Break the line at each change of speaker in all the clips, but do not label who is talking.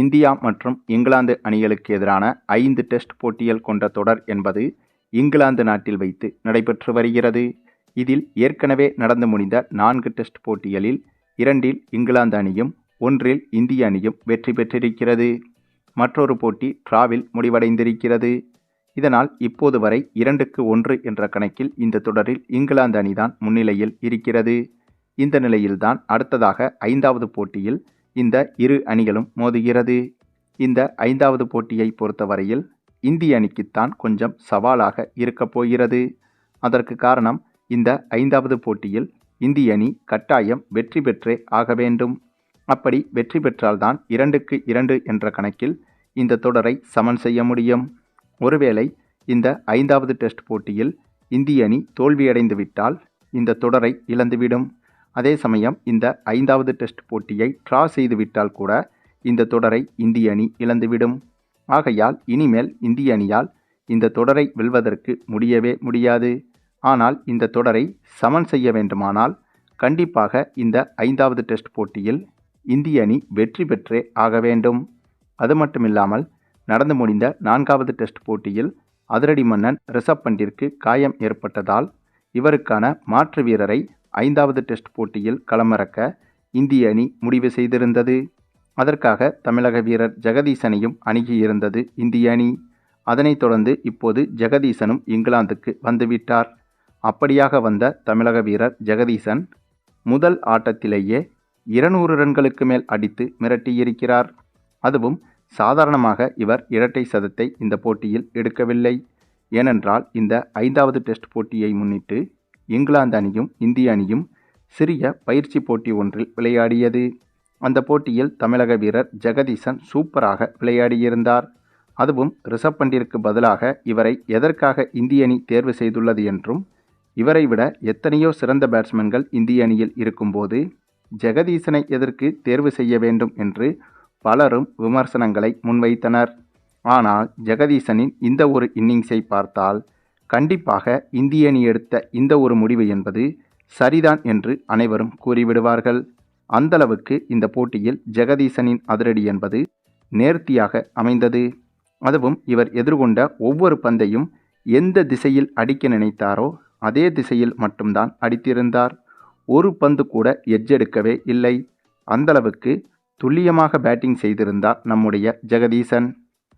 India மற்றும் இங்கிலாந்து அணிகளுக்கு எதிரான ஐந்து டெஸ்ட் போட்டிகள் கொண்ட தொடர் என்பது இங்கிலாந்து நாட்டில் வைத்து நடைபெற்று வருகிறது. இதில் ஏற்கனவே நடந்து முடிந்த நான்கு டெஸ்ட் போட்டிகளில் இரண்டில் இங்கிலாந்து அணியும் ஒன்றில் இந்திய அணியும் வெற்றி பெற்றிருக்கிறது. மற்றொரு போட்டி டிராவில் முடிவடைந்திருக்கிறது. இதனால் இப்போது வரை இரண்டுக்கு ஒன்று என்ற கணக்கில் இந்த தொடரில் இங்கிலாந்து அணிதான் முன்னிலையில் இருக்கிறது. இந்த நிலையில்தான் அடுத்ததாக ஐந்தாவது போட்டியில் இந்த இரு அணிகளும் மோதுகிறது. இந்த ஐந்தாவது போட்டியை பொறுத்தவரையில் இந்திய அணிக்குத்தான் கொஞ்சம் சவாலாக இருக்கப் போகிறது. அதற்கு காரணம் இந்த ஐந்தாவது போட்டியில் இந்திய அணி கட்டாயம் வெற்றி பெற்றே ஆக வேண்டும். அப்படி வெற்றி பெற்றால்தான் இரண்டுக்கு இரண்டு என்ற கணக்கில் இந்த தொடரை சமன் செய்ய முடியும். ஒருவேளை இந்த ஐந்தாவது டெஸ்ட் போட்டியில் இந்திய அணி தோல்வியடைந்துவிட்டால் இந்த தொடரை இழந்துவிடும். அதே சமயம் இந்த ஐந்தாவது டெஸ்ட் போட்டியை ட்ரா செய்துவிட்டால் கூட இந்த தொடரை இந்திய அணி இழந்துவிடும். ஆகையால் இனிமேல் இந்திய அணியால் இந்த தொடரை வெல்வதற்கு முடியவே முடியாது. ஆனால் இந்த தொடரை சமன் செய்ய வேண்டுமானால் கண்டிப்பாக இந்த ஐந்தாவது டெஸ்ட் போட்டியில் இந்திய அணி வெற்றி பெற்றே ஆக வேண்டும். அது மட்டுமில்லாமல் நடந்து முடிந்த நான்காவது டெஸ்ட் போட்டியில் அதிரடி மன்னன் ரிஷப் பண்டிற்கு காயம் ஏற்பட்டதால் இவருக்கான மாற்று வீரரை ஐந்தாவது டெஸ்ட் போட்டியில் களமிறக்க இந்திய அணி முடிவு செய்திருந்தது. அதற்காக தமிழக வீரர் ஜெகதீசனையும் அணுகியிருந்தது இந்திய அணி. அதனைத் தொடர்ந்து இப்போது ஜெகதீசனும் இங்கிலாந்துக்கு வந்துவிட்டார். அப்படியாக வந்த தமிழக வீரர் ஜெகதீசன் முதல் ஆட்டத்திலேயே இருநூறு ரன்களுக்கு மேல் அடித்து மிரட்டியிருக்கிறார். அதுவும் சாதாரணமாக இவர் இரட்டை சதத்தை இந்த போட்டியில் எடுக்கவில்லை. ஏனென்றால் இந்த ஐந்தாவது டெஸ்ட் போட்டியை முன்னிட்டு இங்கிலாந்து அணியும் இந்திய அணியும் சிறிய பயிற்சி போட்டி ஒன்றில் விளையாடியது. அந்த போட்டியில் தமிழக வீரர் ஜெகதீசன் சூப்பராக விளையாடியிருந்தார். அதுவும் ரிஷப் பண்டிற்கு பதிலாக இவரை எதற்காக இந்திய அணி தேர்வு செய்துள்ளது என்றும் இவரை விட எத்தனையோ சிறந்த பேட்ஸ்மேன்கள் இந்திய அணியில் இருக்கும்போது ஜெகதீசனை எதற்கு தேர்வு செய்ய வேண்டும் என்று பலரும் விமர்சனங்களை முன்வைத்தனர். ஆனால் ஜெகதீசனின் இந்த ஒரு இன்னிங்ஸை பார்த்தால் கண்டிப்பாக இந்திய அணி எடுத்த இந்த ஒரு முடிவு என்பது சரிதான் என்று அனைவரும் கூறிவிடுவார்கள். அந்தளவுக்கு இந்த போட்டியில் ஜெகதீசனின் அதிரடி என்பது நேர்த்தியாக அமைந்தது. அதுவும் இவர் எதிர்கொண்ட ஒவ்வொரு பந்தையும் எந்த திசையில் அடிக்க நினைத்தாரோ அதே திசையில் மட்டும்தான் அடித்திருந்தார். ஒரு பந்து கூட எஜ்ஜெடுக்கவே இல்லை. அந்தளவுக்கு துல்லியமாக பேட்டிங் செய்திருந்தார் நம்முடைய ஜெகதீசன்.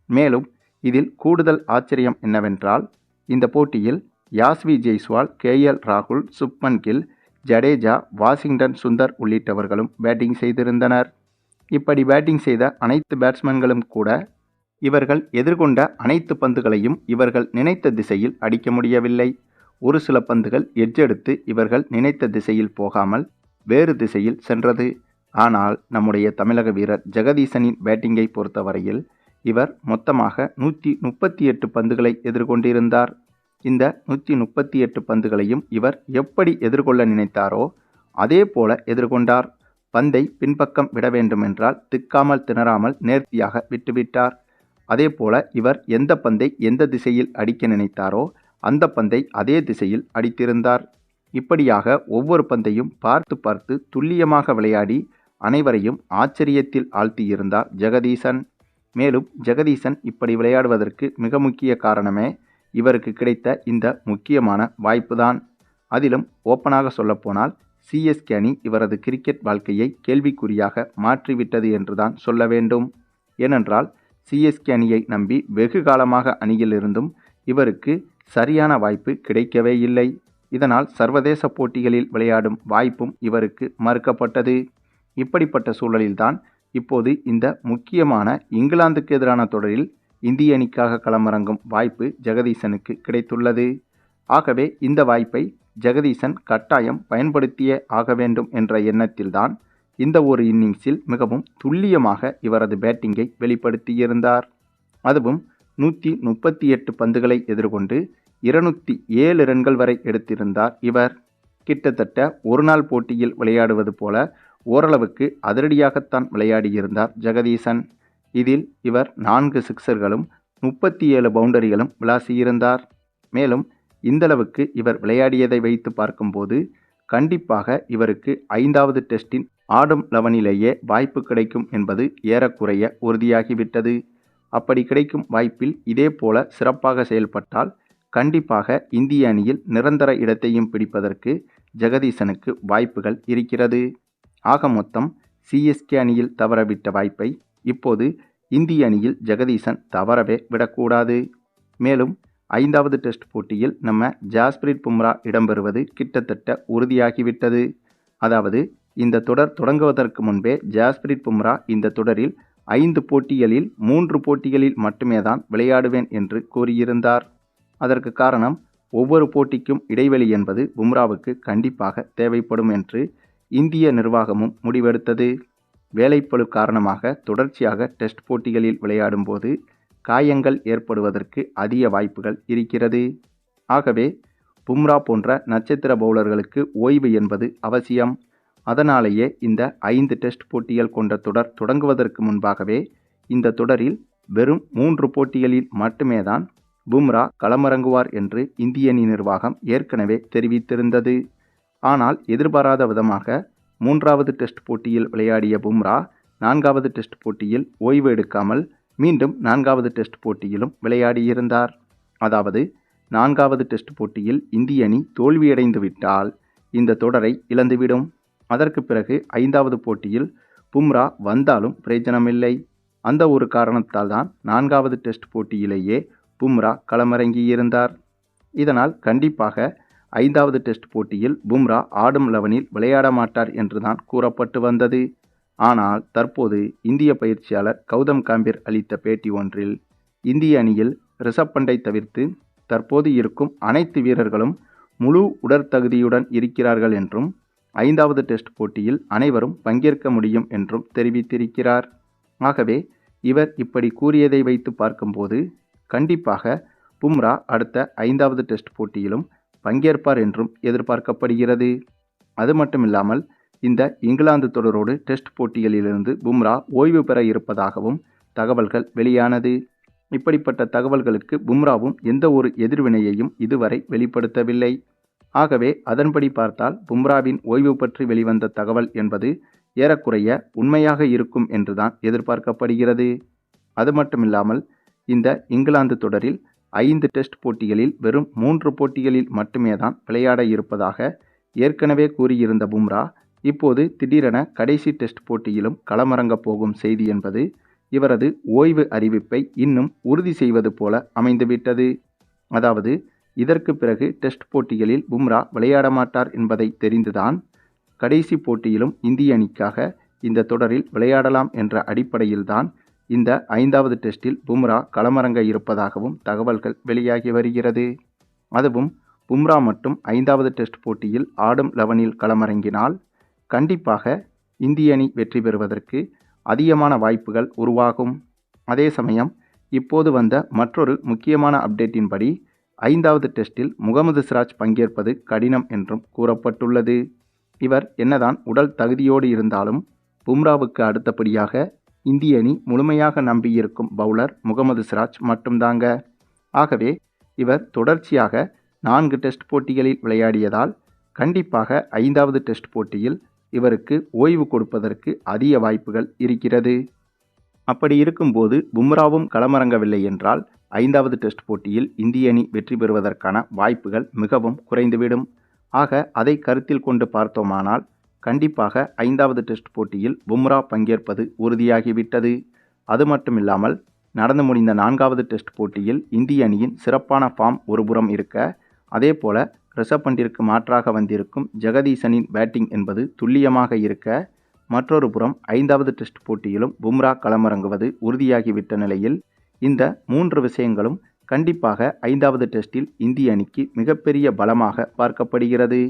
மேலும் இதில் கூடுதல் ஆச்சரியம் என்னவென்றால் இந்த போட்டியில் யாஸ்வி ஜெய்ஸ்வால் கே எல் ராகுல் சுப்மன் கில் ஜடேஜா வாஷிங்டன் சுந்தர் உள்ளிட்டவர்களும் பேட்டிங் செய்திருந்தனர். இப்படி பேட்டிங் செய்த அனைத்து பேட்ஸ்மேன்களும் கூட இவர்கள் எதிர்கொண்ட அனைத்து பந்துகளையும் இவர்கள் நினைத்த திசையில் அடிக்க முடியவில்லை. ஒரு சில பந்துகள் எஜ்ஜெடுத்து இவர்கள் நினைத்த திசையில் போகாமல் வேறு திசையில் சென்றது. ஆனால் நம்முடைய தமிழக வீரர் ஜெகதீசனின் பேட்டிங்கை பொறுத்தவரையில் இவர் மொத்தமாக நூற்றி முப்பத்தி எட்டு பந்துகளை எதிர்கொண்டிருந்தார். இந்த நூற்றி முப்பத்தி எட்டு பந்துகளையும் இவர் எப்படி எதிர்கொள்ள நினைத்தாரோ அதே போல எதிர்கொண்டார். பந்தை பின்பக்கம் விட வேண்டுமென்றால் திக்காமல் திணறாமல் நேர்த்தியாக விட்டுவிட்டார். அதே போல இவர் எந்த பந்தை எந்த திசையில் அடிக்க நினைத்தாரோ அந்த பந்தை அதே திசையில் அடித்திருந்தார். இப்படியாக ஒவ்வொரு பந்தையும் பார்த்து பார்த்து துல்லியமாக விளையாடி அனைவரையும் ஆச்சரியத்தில் ஆழ்த்தியிருந்தார் ஜெகதீசன். மேலும் ஜெகதீசன் இப்படி விளையாடுவதற்கு மிக முக்கிய காரணமே இவருக்கு கிடைத்த இந்த முக்கியமான வாய்ப்புதான். அதிலும் ஓப்பனாக சொல்லப்போனால் சிஎஸ்கே அணி இவரது கிரிக்கெட் வாழ்க்கையை கேள்விக்குறியாக மாற்றிவிட்டது என்றுதான் சொல்ல வேண்டும். ஏனென்றால் சிஎஸ்கே அணியை நம்பி வெகு காலமாக அணியிலிருந்தும் இவருக்கு சரியான வாய்ப்பு கிடைக்கவே இல்லை. இதனால் சர்வதேச போட்டிகளில் விளையாடும் வாய்ப்பும் இவருக்கு மறுக்கப்பட்டது. இப்படிப்பட்ட சூழலில்தான் இப்போது இந்த முக்கியமான இங்கிலாந்துக்கு எதிரான தொடரில் இந்திய அணிக்காக களமிறங்கும் வாய்ப்பு ஜெகதீசனுக்கு கிடைத்துள்ளது. ஆகவே இந்த வாய்ப்பை ஜெகதீசன் கட்டாயம் பயன்படுத்தியே ஆக வேண்டும் என்ற எண்ணத்தில்தான் இந்த ஒரு இன்னிங்ஸில் மிகவும் துல்லியமாக இவரது பேட்டிங்கை வெளிப்படுத்தியிருந்தார். அதுவும் நூற்றி முப்பத்தி எட்டு பந்துகளை எதிர்கொண்டு இருநூற்றி ஏழு ரன்கள் வரை எடுத்திருந்தார் இவர். கிட்டத்தட்ட ஒரு நாள் போட்டியில் விளையாடுவது போல ஓரளவுக்கு அதிரடியாகத்தான் விளையாடியிருந்தார் ஜெகதீசன். இதில் இவர் நான்கு சிக்சர்களும் முப்பத்தி ஏழு பவுண்டரிகளும் விளாசியிருந்தார். மேலும் இந்தளவுக்கு இவர் விளையாடியதை வைத்து பார்க்கும்போது கண்டிப்பாக இவருக்கு ஐந்தாவது டெஸ்டின் ஆடும் லெவனிலேயே வாய்ப்பு கிடைக்கும் என்பது ஏறக்குறைய உறுதியாகிவிட்டது. அப்படி கிடைக்கும் வாய்ப்பில் இதேபோல சிறப்பாக செயல்பட்டால் கண்டிப்பாக இந்திய அணியில் நிரந்தர இடத்தையும் பிடிப்பதற்கு ஜெகதீசனுக்கு வாய்ப்புகள் இருக்கிறது. ஆக மொத்தம் சிஎஸ்கே அணியில் தவறவிட்ட வாய்ப்பை இப்போது இந்திய அணியில் ஜெகதீசன் தவறவே விடக்கூடாது. மேலும் ஐந்தாவது டெஸ்ட் போட்டியில் நம்ம ஜாஸ்பிரிட் பும்ரா இடம்பெறுவது கிட்டத்தட்ட உறுதியாகிவிட்டது. அதாவது இந்த தொடர் தொடங்குவதற்கு முன்பே ஜாஸ்பிரிட் பும்ரா இந்த தொடரில் ஐந்து போட்டிகளில் மூன்று போட்டிகளில் மட்டுமே தான் விளையாடுவேன் என்று கூறியிருந்தார். அதற்கு காரணம் ஒவ்வொரு போட்டிக்கும் இடைவெளி என்பது பும்ராவுக்கு கண்டிப்பாக தேவைப்படும் என்று இந்திய நிர்வாகமும் முடிவெடுத்தது. வேலைப்பளு காரணமாக தொடர்ச்சியாக டெஸ்ட் போட்டிகளில் விளையாடும்போது காயங்கள் ஏற்படுவதற்கு அதிக வாய்ப்புகள் இருக்கிறது. ஆகவே பும்ரா போன்ற நட்சத்திர பவுலர்களுக்கு ஓய்வு என்பது அவசியம். அதனாலேயே இந்த ஐந்து டெஸ்ட் போட்டிகள் கொண்ட தொடர் தொடங்குவதற்கு முன்பாகவே இந்த தொடரில் வெறும் மூன்று போட்டிகளில் மட்டுமே தான் பும்ரா களமிறங்குவார் என்று இந்திய அணி நிர்வாகம் ஏற்கனவே தெரிவித்திருந்தது. ஆனால் எதிர்பாராத விதமாக மூன்றாவது டெஸ்ட் போட்டியில் விளையாடிய பும்ரா நான்காவது டெஸ்ட் போட்டியில் ஓய்வு எடுக்காமல் மீண்டும் நான்காவது டெஸ்ட் போட்டியிலும் விளையாடியிருந்தார். அதாவது நான்காவது டெஸ்ட் போட்டியில் இந்திய அணி தோல்வியடைந்து விட்டால் இந்த தொடரை இழந்துவிடும். அதற்கு பிறகு ஐந்தாவது போட்டியில் பும்ரா வந்தாலும் பிரயோஜனமில்லை. அந்த ஒரு காரணத்தால் தான் நான்காவது டெஸ்ட் போட்டியிலேயே பும்ரா களமிறங்கியிருந்தார். இதனால் கண்டிப்பாக ஐந்தாவது டெஸ்ட் போட்டியில் பும்ரா ஆடும் லெவனில் விளையாட மாட்டார் என்றுதான் கூறப்பட்டு வந்தது. ஆனால் தற்போது இந்திய பயிற்சியாளர் கௌதம் காம்பீர் அளித்த பேட்டி ஒன்றில் இந்திய அணியில் ரிஷப் பண்டை தவிர்த்து தற்போது இருக்கும் அனைத்து வீரர்களும் முழு உடற்தகுதியுடன் இருக்கிறார்கள் என்றும் ஐந்தாவது டெஸ்ட் போட்டியில் அனைவரும் பங்கேற்க முடியும் என்றும் தெரிவித்திருக்கிறார். ஆகவே இவர் இப்படி கூறியதை வைத்து பார்க்கும்போது கண்டிப்பாக பும்ரா அடுத்த ஐந்தாவது டெஸ்ட் போட்டியிலும் பங்கேற்பார் என்றும் எதிர்பார்க்கப்படுகிறது. அது மட்டுமில்லாமல் இந்த இங்கிலாந்து தொடரோடு டெஸ்ட் போட்டிகளிலிருந்து பும்ரா ஓய்வு பெற இருப்பதாகவும் தகவல்கள் வெளியானது. இப்படிப்பட்ட தகவல்களுக்கு பும்ராவும் எந்த ஒரு எதிர்வினையையும் இதுவரை வெளிப்படுத்தவில்லை. ஆகவே அதன்படி பார்த்தால் பும்ராவின் ஓய்வு பற்றி வெளிவந்த தகவல் என்பது ஏறக்குறைய உண்மையாக இருக்கும் என்றுதான் எதிர்பார்க்கப்படுகிறது. அது மட்டுமில்லாமல் இந்த இங்கிலாந்து தொடரில் ஐந்து டெஸ்ட் போட்டிகளில் வெறும் மூன்று போட்டிகளில் மட்டுமே தான் விளையாட இருப்பதாக ஏற்கனவே கூறியிருந்த பும்ரா இப்போது திடீரென கடைசி டெஸ்ட் போட்டியிலும் களமிறங்கப் போகும் செய்தி என்பது இவரது ஓய்வு அறிவிப்பை இன்னும் உறுதி செய்வது போல அமைந்துவிட்டது. அதாவது இதற்கு பிறகு டெஸ்ட் போட்டிகளில் பும்ரா விளையாட மாட்டார் என்பதை தெரிந்துதான் கடைசி போட்டியிலும் இந்திய அணிக்காக இந்த தொடரில் விளையாடலாம் என்ற அடிப்படையில்தான் இந்த ஐந்தாவது டெஸ்டில் பும்ரா களமிறங்க இருப்பதாகவும் தகவல்கள் வெளியாகி வருகிறது. அதுவும் பும்ரா மட்டும் ஐந்தாவது டெஸ்ட் போட்டியில் ஆடும் லெவனில் களமிறங்கினால் கண்டிப்பாக இந்திய அணி வெற்றி பெறுவதற்கு அதிகமான வாய்ப்புகள் உருவாகும். அதே சமயம் இப்போது வந்த மற்றொரு முக்கியமான அப்டேட்டின்படி ஐந்தாவது டெஸ்டில் முகமது சிராஜ் பங்கேற்பது கடினம் என்றும் கூறப்பட்டுள்ளது. இவர் என்னதான் உடல் தகுதியோடு இருந்தாலும் பும்ராவுக்கு அடுத்தபடியாக இந்திய அணி முழுமையாக நம்பியிருக்கும் பவுலர் முகமது சிராஜ் மட்டும்தாங்க. ஆகவே இவர் தொடர்ச்சியாக நான்கு டெஸ்ட் போட்டிகளில் விளையாடியதால் கண்டிப்பாக ஐந்தாவது டெஸ்ட் போட்டியில் இவருக்கு ஓய்வு கொடுப்பதற்கு அதிக வாய்ப்புகள் இருக்கிறது. அப்படி இருக்கும்போது பும்ராவும் களமிறங்கவில்லை என்றால் ஐந்தாவது டெஸ்ட் போட்டியில் இந்திய அணி வெற்றி பெறுவதற்கான வாய்ப்புகள் மிகவும் குறைந்துவிடும். ஆக அதை கருத்தில் கொண்டு பார்த்தோமானால் கண்டிப்பாக ஐந்தாவது டெஸ்ட் போட்டியில் பும்ரா பங்கேற்பது உறுதியாகிவிட்டது. அது மட்டுமில்லாமல் நடந்து முடிந்த நான்காவது டெஸ்ட் போட்டியில் இந்திய அணியின் சிறப்பான ஃபார்ம் ஒருபுறம் இருக்க அதேபோல ரிஷப் பண்டிற்கு மாற்றாக வந்திருக்கும் ஜெகதீசனின் பேட்டிங் என்பது துல்லியமாக இருக்க மற்றொரு புறம் ஐந்தாவது டெஸ்ட் போட்டியிலும் பும்ரா களமிறங்குவது உறுதியாகிவிட்ட நிலையில் இந்த மூன்று விஷயங்களும் கண்டிப்பாக ஐந்தாவது டெஸ்டில் இந்திய அணிக்கு மிகப்பெரிய பலமாக பார்க்கப்படுகிறது.